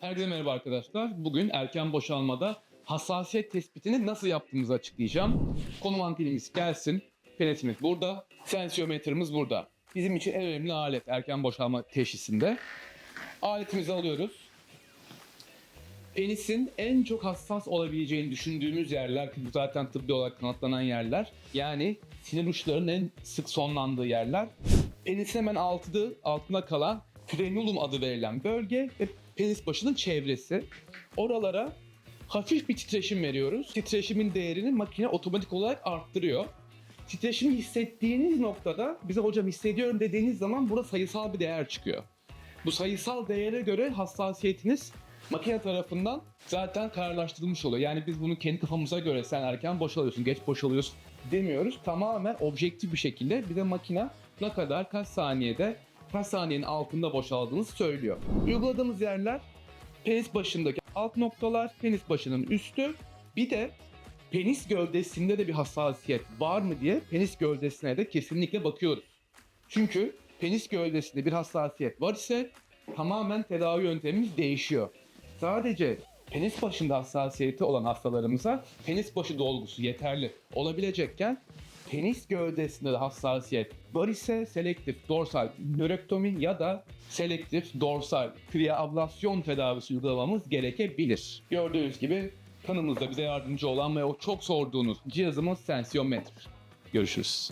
Herkese merhaba arkadaşlar. Bugün erken boşalmada hassasiyet tespitini nasıl yaptığımızı açıklayacağım. Konu antenimiz gelsin. Penetimiz burada. Sensiyometremiz burada. Bizim için en önemli alet erken boşalma teşhisinde. Aletimizi alıyoruz. Penisin en çok hassas olabileceğini düşündüğümüz yerler bu zaten tıbbi olarak kanıtlanan yerler. Yani sinir uçlarının en sık sonlandığı yerler. Penisin hemen altıda, altına kalan frenulum adı verilen bölge ve penis başının çevresi. Oralara hafif bir titreşim veriyoruz. Titreşimin değerini makine otomatik olarak arttırıyor. Titreşimi hissettiğiniz noktada bize hocam hissediyorum dediğiniz zaman burada sayısal bir değer çıkıyor. Bu sayısal değere göre hassasiyetiniz makine tarafından zaten kararlaştırılmış oluyor. Yani biz bunu kendi kafamıza göre sen erken boşalıyorsun, geç boşalıyorsun demiyoruz. Tamamen objektif bir şekilde bize makine ne kadar, kaç saniyede, kaç saniyenin altında boşaldığını söylüyor. Uyguladığımız yerler penis başındaki alt noktalar, penis başının üstü, bir de penis gövdesinde de bir hassasiyet var mı diye penis gövdesine de kesinlikle bakıyoruz. Çünkü penis gövdesinde bir hassasiyet var ise tamamen tedavi yöntemimiz değişiyor. Sadece penis başında hassasiyeti olan hastalarımıza penis başı dolgusu yeterli olabilecekken penis gövdesinde de hassasiyet var selektif dorsal nörektomi ya da selektif dorsal kriablasyon tedavisi uygulamamız gerekebilir. Gördüğünüz gibi kanımızda bize yardımcı olan ve o çok sorduğunuz cihazımız sensiyometre. Görüşürüz.